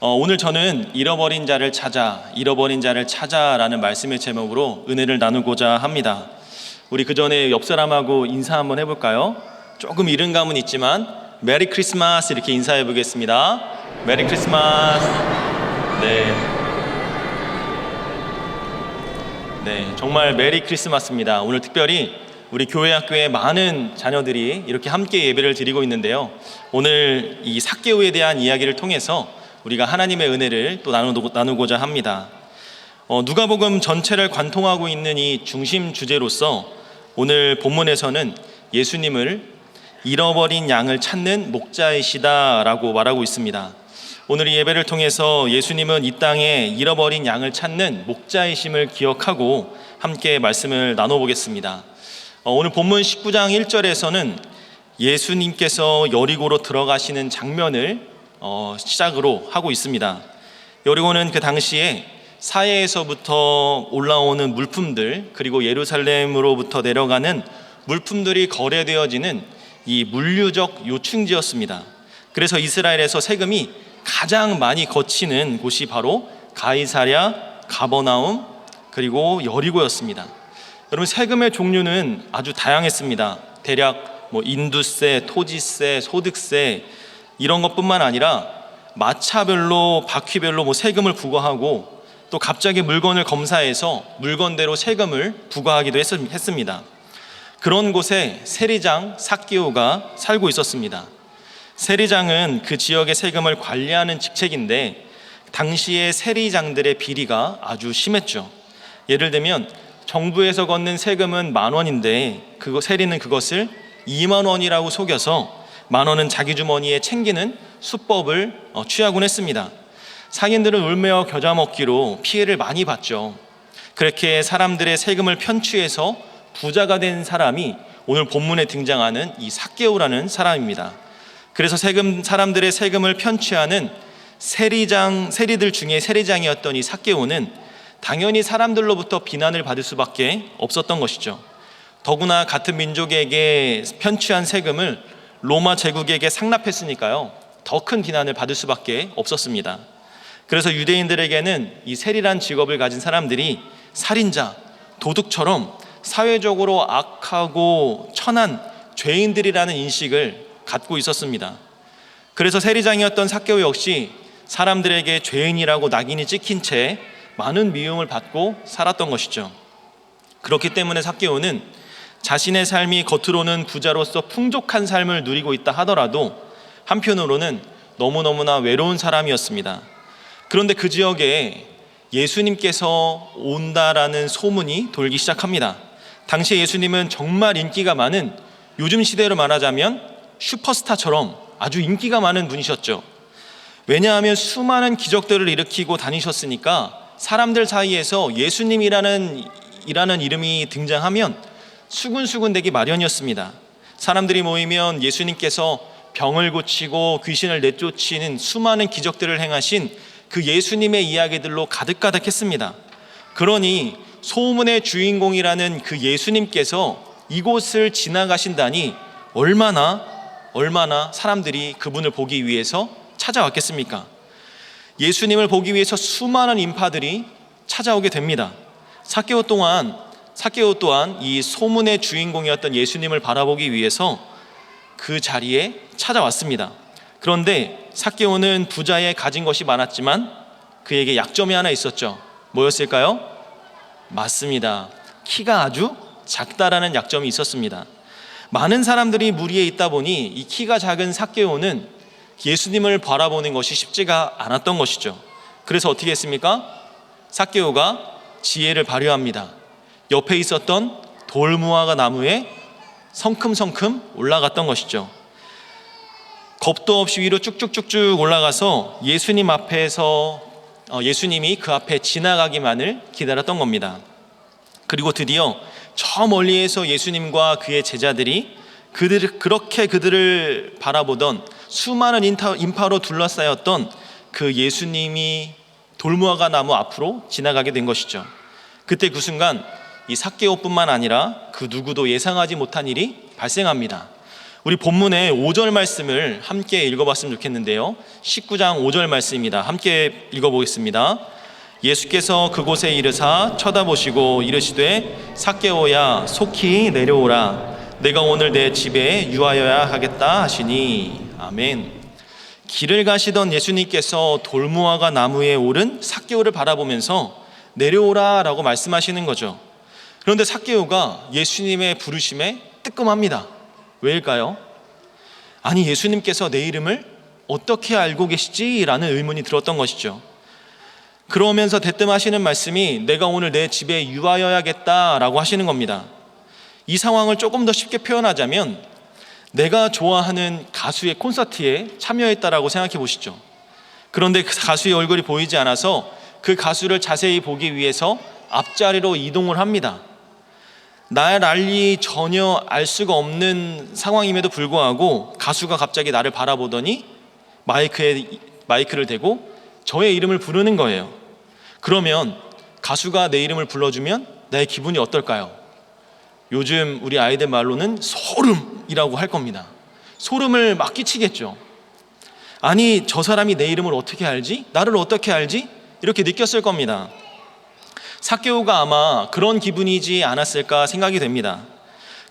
어, 오늘 저는 잃어버린 자를 찾아, 잃어버린 자를 찾아라는 말씀의 제목으로 은혜를 나누고자 합니다. 우리 그 전에 옆 사람하고 인사 한번 해볼까요? 조금 이른 감은 있지만 메리 크리스마스 이렇게 인사해 보겠습니다. 메리 크리스마스. 네. 네, 정말 메리 크리스마스입니다. 오늘 특별히 우리 교회 학교의 많은 자녀들이 이렇게 함께 예배를 드리고 있는데요. 오늘 이 사개오에 대한 이야기를 통해서 우리가 하나님의 은혜를 또 나누고, 나누고자 합니다. 어, 누가복음 전체를 관통하고 있는 이 중심 주제로서 오늘 본문에서는 예수님을 잃어버린 양을 찾는 목자이시다라고 말하고 있습니다. 오늘 이 예배를 통해서 예수님은 이 땅에 잃어버린 양을 찾는 목자이심을 기억하고 함께 말씀을 나눠보겠습니다. 어, 오늘 본문 19장 1절에서는 예수님께서 여리고로 들어가시는 장면을 어, 시작으로 하고 있습니다. 여리고는 그 당시에 사해에서부터 올라오는 물품들 그리고 예루살렘으로부터 내려가는 물품들이 거래되어지는 이 물류적 요충지였습니다. 그래서 이스라엘에서 세금이 가장 많이 거치는 곳이 바로 가이사랴, 가버나움 그리고 여리고였습니다. 여러분 세금의 종류는 아주 다양했습니다. 대략 뭐 인두세, 토지세, 소득세 이런 것뿐만 아니라 마차별로 바퀴별로 뭐 세금을 부과하고 또 갑자기 물건을 검사해서 물건대로 세금을 부과하기도 했습니다. 그런 곳에 세리장 사기오가 살고 있었습니다. 세리장은 그 지역의 세금을 관리하는 직책인데 당시의 세리장들의 비리가 아주 심했죠. 예를 들면 정부에서 걷는 세금은 만 원인데 그거 세리는 그것을 2만 원이라고 속여서 만 원은 자기 주머니에 챙기는 수법을 어, 취하곤 했습니다. 상인들은 울며 겨자 먹기로 피해를 많이 봤죠. 그렇게 사람들의 세금을 편취해서 부자가 된 사람이 오늘 본문에 등장하는 이 사개오라는 사람입니다. 그래서 세금 사람들의 세금을 편취하는 세리장 세리들 중에 세리장이었던 이 사개오는 당연히 사람들로부터 비난을 받을 수밖에 없었던 것이죠. 더구나 같은 민족에게 편취한 세금을 로마 제국에게 상납했으니까요. 더 큰 비난을 받을 수밖에 없었습니다. 그래서 유대인들에게는 이 세리란 직업을 가진 사람들이 살인자, 도둑처럼 사회적으로 악하고 천한 죄인들이라는 인식을 갖고 있었습니다. 그래서 세리장이었던 사개오 역시 사람들에게 죄인이라고 낙인이 찍힌 채 많은 미움을 받고 살았던 것이죠. 그렇기 때문에 사개오는 자신의 삶이 겉으로는 부자로서 풍족한 삶을 누리고 있다 하더라도 한편으로는 너무너무나 외로운 사람이었습니다. 그런데 그 지역에 예수님께서 온다라는 소문이 돌기 시작합니다. 당시 예수님은 정말 인기가 많은 요즘 시대로 말하자면 슈퍼스타처럼 아주 인기가 많은 분이셨죠. 왜냐하면 수많은 기적들을 일으키고 다니셨으니까 사람들 사이에서 예수님이라는 이라는 이름이 등장하면 수군수군 되기 마련이었습니다. 사람들이 모이면 예수님께서 병을 고치고 귀신을 내쫓는 수많은 기적들을 행하신 그 예수님의 이야기들로 가득가득했습니다. 그러니 소문의 주인공이라는 그 예수님께서 이곳을 지나가신다니 얼마나 얼마나 사람들이 그분을 보기 위해서 찾아왔겠습니까? 예수님을 보기 위해서 수많은 인파들이 찾아오게 됩니다. 사개오 동안 사개오 또한 이 소문의 주인공이었던 예수님을 바라보기 위해서 그 자리에 찾아왔습니다. 그런데 사개오는 부자의 가진 것이 많았지만 그에게 약점이 하나 있었죠. 뭐였을까요? 맞습니다. 키가 아주 작다라는 약점이 있었습니다. 많은 사람들이 무리에 있다 보니 이 키가 작은 사개오는 예수님을 바라보는 것이 쉽지가 않았던 것이죠. 그래서 어떻게 했습니까? 사개오가 지혜를 발휘합니다. 옆에 있었던 돌무화과 나무에 성큼성큼 올라갔던 것이죠. 겁도 없이 위로 쭉쭉쭉쭉 올라가서 예수님 앞에서 어, 예수님이 그 앞에 지나가기만을 기다렸던 겁니다. 그리고 드디어 저 멀리에서 예수님과 그의 제자들이 그들 그렇게 그들을 바라보던 수많은 인파, 인파로 둘러싸였던 그 예수님이 돌무화과 나무 앞으로 지나가게 된 것이죠. 그때 그 순간 이 사개오뿐만 아니라 그 누구도 예상하지 못한 일이 발생합니다. 우리 본문의 5절 말씀을 함께 읽어봤으면 좋겠는데요. 19장 5절 말씀입니다. 함께 읽어보겠습니다. 예수께서 그곳에 이르사 쳐다보시고 이르시되 삭개오야 속히 내려오라 내가 오늘 내 집에 유하여야 하겠다 하시니 아멘. 길을 가시던 예수님께서 돌무화과 나무에 오른 삭개오를 바라보면서 내려오라라고 말씀하시는 거죠. 그런데 삭개오가 예수님의 부르심에 뜨끔합니다. 왜일까요? 아니 예수님께서 내 이름을 어떻게 알고 계시지라는 의문이 들었던 것이죠. 그러면서 대뜸 하시는 말씀이 내가 오늘 내 집에 유하여야겠다라고 하시는 겁니다. 이 상황을 조금 더 쉽게 표현하자면 내가 좋아하는 가수의 콘서트에 참여했다라고 생각해 보시죠. 그런데 그 가수의 얼굴이 보이지 않아서 그 가수를 자세히 보기 위해서 앞자리로 이동을 합니다. 날 알리 전혀 알 수가 없는 상황임에도 불구하고 가수가 갑자기 나를 바라보더니 마이크에 마이크를 대고 저의 이름을 부르는 거예요. 그러면 가수가 내 이름을 불러주면 내 기분이 어떨까요? 요즘 우리 아이들 말로는 소름이라고 할 겁니다. 소름을 막 끼치겠죠. 아니, 저 사람이 내 이름을 어떻게 알지? 나를 어떻게 알지? 이렇게 느꼈을 겁니다. 사케오가 아마 그런 기분이지 않았을까 생각이 됩니다.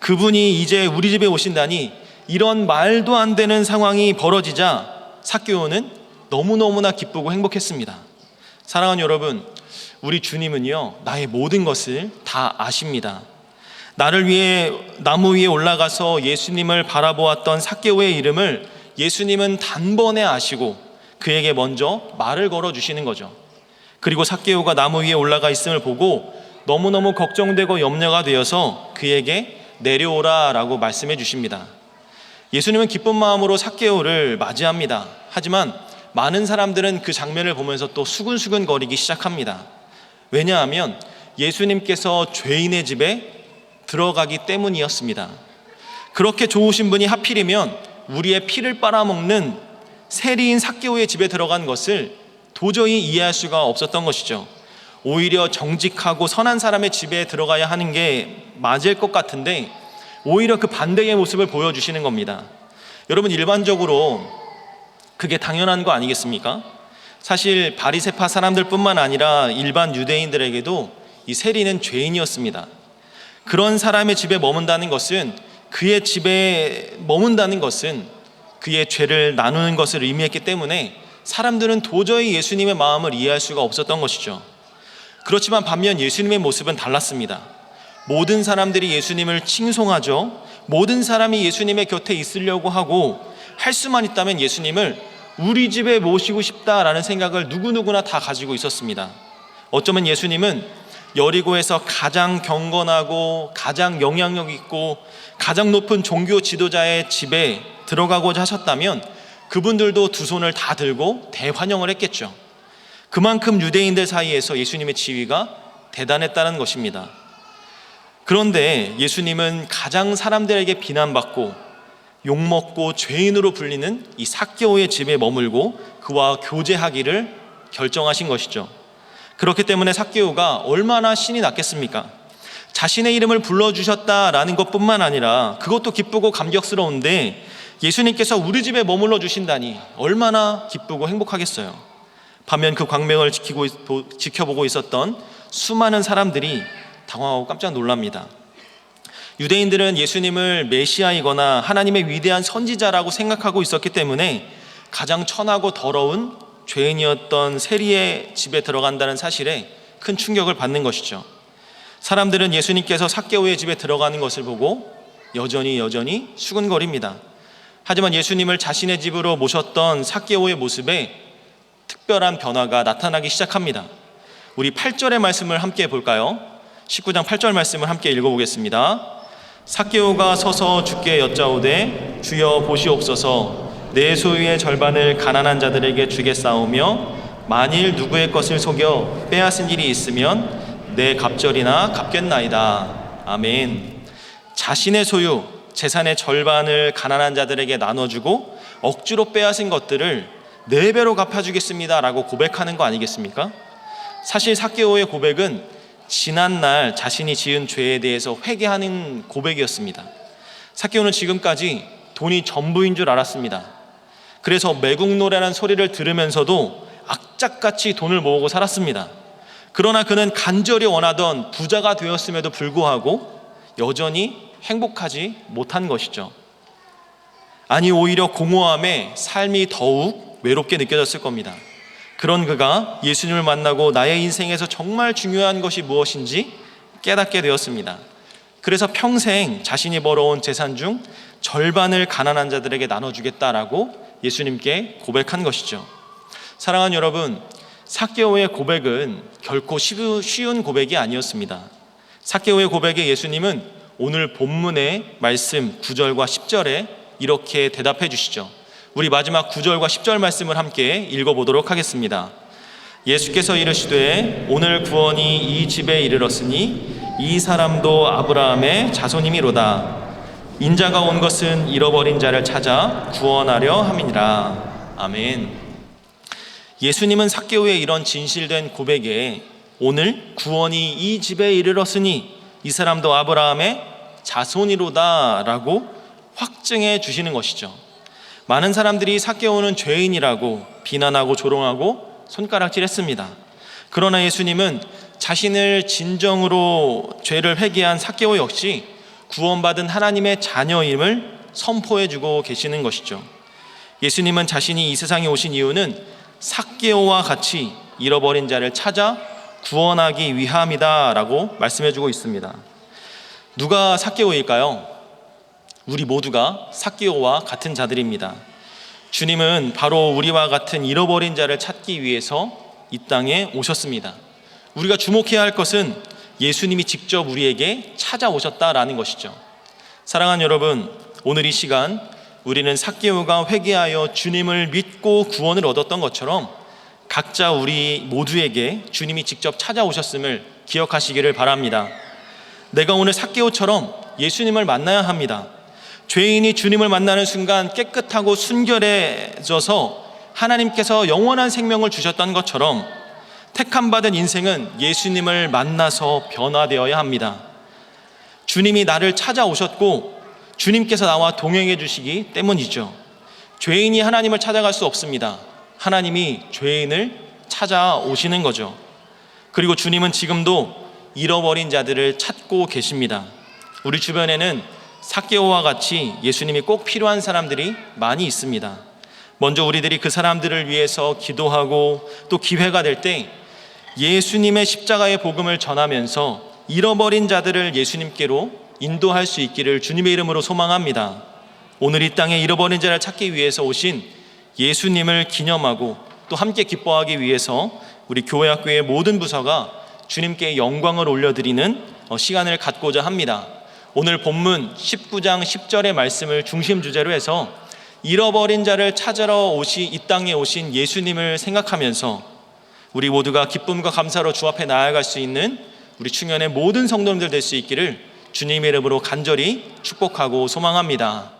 그분이 이제 우리 집에 오신다니 이런 말도 안 되는 상황이 벌어지자 사케오는 너무너무나 기쁘고 행복했습니다. 사랑하는 여러분, 우리 주님은요, 나의 모든 것을 다 아십니다. 나를 위해 나무 위에 올라가서 예수님을 바라보았던 사케오의 이름을 예수님은 단번에 아시고 그에게 먼저 말을 걸어 주시는 거죠. 그리고 사케오가 나무 위에 올라가 있음을 보고 너무너무 걱정되고 염려가 되어서 그에게 내려오라라고 말씀해 주십니다. 예수님은 기쁜 마음으로 사케오를 맞이합니다. 하지만 많은 사람들은 그 장면을 보면서 또 수근수근 거리기 시작합니다. 왜냐하면 예수님께서 죄인의 집에 들어가기 때문이었습니다. 그렇게 좋으신 분이 하필이면 우리의 피를 빨아먹는 세리인 사케오의 집에 들어간 것을 도저히 이해할 수가 없었던 것이죠. 오히려 정직하고 선한 사람의 집에 들어가야 하는 게 맞을 것 같은데 오히려 그 반대의 모습을 보여주시는 겁니다. 여러분 일반적으로 그게 당연한 거 아니겠습니까? 사실 바리세파 사람들뿐만 아니라 일반 유대인들에게도 이 세리는 죄인이었습니다. 그런 사람의 집에 머문다는 것은 그의 집에 머문다는 것은 그의 죄를 나누는 것을 의미했기 때문에 사람들은 도저히 예수님의 마음을 이해할 수가 없었던 것이죠. 그렇지만 반면 예수님의 모습은 달랐습니다. 모든 사람들이 예수님을 칭송하죠. 모든 사람이 예수님의 곁에 있으려고 하고 할 수만 있다면 예수님을 우리 집에 모시고 싶다라는 생각을 누구누구나 다 가지고 있었습니다. 어쩌면 예수님은 여리고에서 가장 경건하고 가장 영향력 있고 가장 높은 종교 지도자의 집에 들어가고자 하셨다면 그분들도 두 손을 다 들고 대환영을 했겠죠. 그만큼 유대인들 사이에서 예수님의 지위가 대단했다는 것입니다. 그런데 예수님은 가장 사람들에게 비난받고 욕먹고 죄인으로 불리는 이 사개오의 집에 머물고 그와 교제하기를 결정하신 것이죠. 그렇기 때문에 사개오가 얼마나 신이 났겠습니까? 자신의 이름을 불러주셨다라는 것뿐만 아니라 그것도 기쁘고 감격스러운데 예수님께서 우리 집에 머물러 주신다니 얼마나 기쁘고 행복하겠어요. 반면 그 광명을 지키고, 지켜보고 있었던 수많은 사람들이 당황하고 깜짝 놀랍니다. 유대인들은 예수님을 메시아이거나 하나님의 위대한 선지자라고 생각하고 있었기 때문에 가장 천하고 더러운 죄인이었던 세리의 집에 들어간다는 사실에 큰 충격을 받는 것이죠. 사람들은 예수님께서 사개오의 집에 들어가는 것을 보고 여전히 여전히 수근거립니다. 하지만 예수님을 자신의 집으로 모셨던 사개오의 모습에 특별한 변화가 나타나기 시작합니다. 우리 8절의 말씀을 함께 볼까요? 19장 8절 말씀을 함께 읽어보겠습니다. 사개오가 서서 주께 여짜오되 주여 보시옵소서 내 소유의 절반을 가난한 자들에게 주겠사오며 만일 누구의 것을 속여 빼앗은 일이 있으면 내 갑절이나 갚겠나이다. 아멘. 자신의 소유 재산의 절반을 가난한 자들에게 나눠주고 억지로 빼앗은 것들을 네 배로 갚아주겠습니다라고 고백하는 거 아니겠습니까? 사실 사케오의 고백은 지난날 자신이 지은 죄에 대해서 회개하는 고백이었습니다. 사케오는 지금까지 돈이 전부인 줄 알았습니다. 그래서 매국노래라는 소리를 들으면서도 악착같이 돈을 모으고 살았습니다. 그러나 그는 간절히 원하던 부자가 되었음에도 불구하고 여전히 행복하지 못한 것이죠. 아니, 오히려 공허함에 삶이 더욱 외롭게 느껴졌을 겁니다. 그런 그가 예수님을 만나고 나의 인생에서 정말 중요한 것이 무엇인지 깨닫게 되었습니다. 그래서 평생 자신이 벌어온 재산 중 절반을 가난한 자들에게 나눠주겠다라고 예수님께 고백한 것이죠. 사랑하는 여러분, 사케오의 고백은 결코 쉬운 고백이 아니었습니다. 사케오의 고백에 예수님은 오늘 본문의 말씀 9절과 10절에 이렇게 대답해 주시죠. 우리 마지막 9절과 10절 말씀을 함께 읽어보도록 하겠습니다. 예수께서 이르시되 오늘 구원이 이 집에 이르렀으니 이 사람도 아브라함의 자손이미로다. 인자가 온 것은 잃어버린 자를 찾아 구원하려 함이니라. 아멘. 예수님은 삭개오의 이런 진실된 고백에 오늘 구원이 이 집에 이르렀으니 이 사람도 아브라함의 자손이로다라고 확증해 주시는 것이죠. 많은 사람들이 삭개오는 죄인이라고 비난하고 조롱하고 손가락질했습니다. 그러나 예수님은 자신을 진정으로 죄를 회개한 삭개오 역시 구원받은 하나님의 자녀임을 선포해 주고 계시는 것이죠. 예수님은 자신이 이 세상에 오신 이유는 삭개오와 같이 잃어버린 자를 찾아 구원하기 위함이다라고 말씀해 주고 있습니다. 누가 삭개오일까요? 우리 모두가 삭개오와 같은 자들입니다. 주님은 바로 우리와 같은 잃어버린 자를 찾기 위해서 이 땅에 오셨습니다. 우리가 주목해야 할 것은 예수님이 직접 우리에게 찾아오셨다라는 것이죠. 사랑하는 여러분, 오늘 이 시간 우리는 삭개오가 회개하여 주님을 믿고 구원을 얻었던 것처럼 각자 우리 모두에게 주님이 직접 찾아오셨음을 기억하시기를 바랍니다. 내가 오늘 삭개오처럼 예수님을 만나야 합니다. 죄인이 주님을 만나는 순간 깨끗하고 순결해져서 하나님께서 영원한 생명을 주셨던 것처럼 택함 받은 인생은 예수님을 만나서 변화되어야 합니다. 주님이 나를 찾아오셨고 주님께서 나와 동행해 주시기 때문이죠. 죄인이 하나님을 찾아갈 수 없습니다. 하나님이 죄인을 찾아오시는 거죠. 그리고 주님은 지금도 잃어버린 자들을 찾고 계십니다. 우리 주변에는 사개오와 같이 예수님이 꼭 필요한 사람들이 많이 있습니다. 먼저 우리들이 그 사람들을 위해서 기도하고 또 기회가 될 때 예수님의 십자가의 복음을 전하면서 잃어버린 자들을 예수님께로 인도할 수 있기를 주님의 이름으로 소망합니다. 오늘 이 땅에 잃어버린 자를 찾기 위해서 오신 예수님을 기념하고 또 함께 기뻐하기 위해서 우리 교회 학교의 모든 부서가 주님께 영광을 올려드리는 어, 시간을 갖고자 합니다. 오늘 본문 19장 10절의 말씀을 중심 주제로 해서 잃어버린 자를 찾으러 오시 이 땅에 오신 예수님을 생각하면서 우리 모두가 기쁨과 감사로 주 앞에 나아갈 수 있는 우리 충현의 모든 성도님들 될 수 있기를 주님의 이름으로 간절히 축복하고 소망합니다.